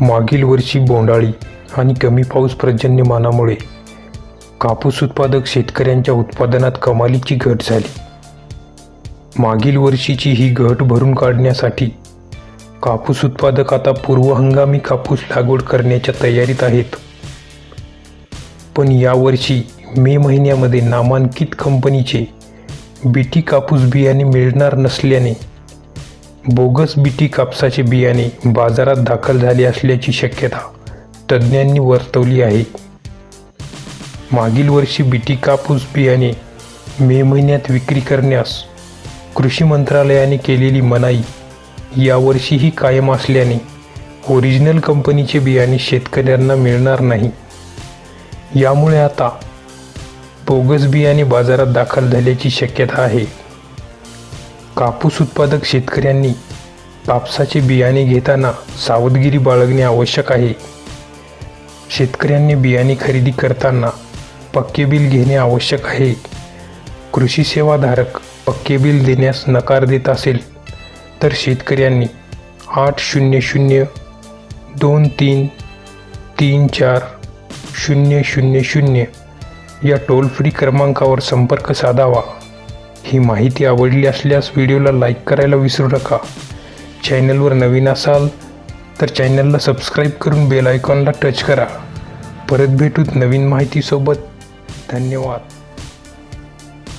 मागील वर्षी बोंडाळी आणि कमी पाऊस पर्जन्यमानामुळे कापूस उत्पादक शेतकऱ्यांच्या उत्पादनात कमालीची घट झाली. मागील वर्षीची ही घट भरून काढण्यासाठी कापूस उत्पादक आता पूर्व हंगामी कापूस लागवड करण्याच्या तयारीत आहेत. पण यावर्षी मे महिन्यामध्ये नामांकित कंपनीचे बीटी कापूस बियाणे मिळणार नसल्याने बोगस बीटी कापसाचे बियाणे बाजारात दाखल झाले असल्याची शक्यता तज्ज्ञांनी वर्तवली आहे. मागील वर्षी बीटी कापूस बियाणे मे महिन्यात विक्री करण्यास कृषी मंत्रालयाने केलेली मनाई यावर्षीही कायम असल्याने ओरिजिनल कंपनीचे बियाणे शेतकऱ्यांना मिळणार नाही. यामुळे आता बोगस बियाणे बाजारात दाखल झाल्याची शक्यता आहे. कापूस उत्पादक शेतकऱ्यांनी कापसाचे बियाणे घेताना सावधगिरी बाळगणे आवश्यक आहे. शेतकऱ्यांनी बियाणे खरेदी करताना पक्के बिल घेणे आवश्यक आहे. कृषी सेवाधारक पक्के बिल देण्यास नकार देत असेल तर शेतकऱ्यांनी आठ शून्य शून्य दोन तीन तीन चार शून्य शून्य शून्य या टोल फ्री क्रमांकावर संपर्क साधावा. ही माहिती आवडली असल्यास व्हिडिओला लाईक करायला विसरू नका. चॅनलवर नवीन असाल तर चॅनलला सबस्क्राईब करून बेल आयकॉनला टच करा. परत भेटूत नवीन माहितीसोबत. धन्यवाद.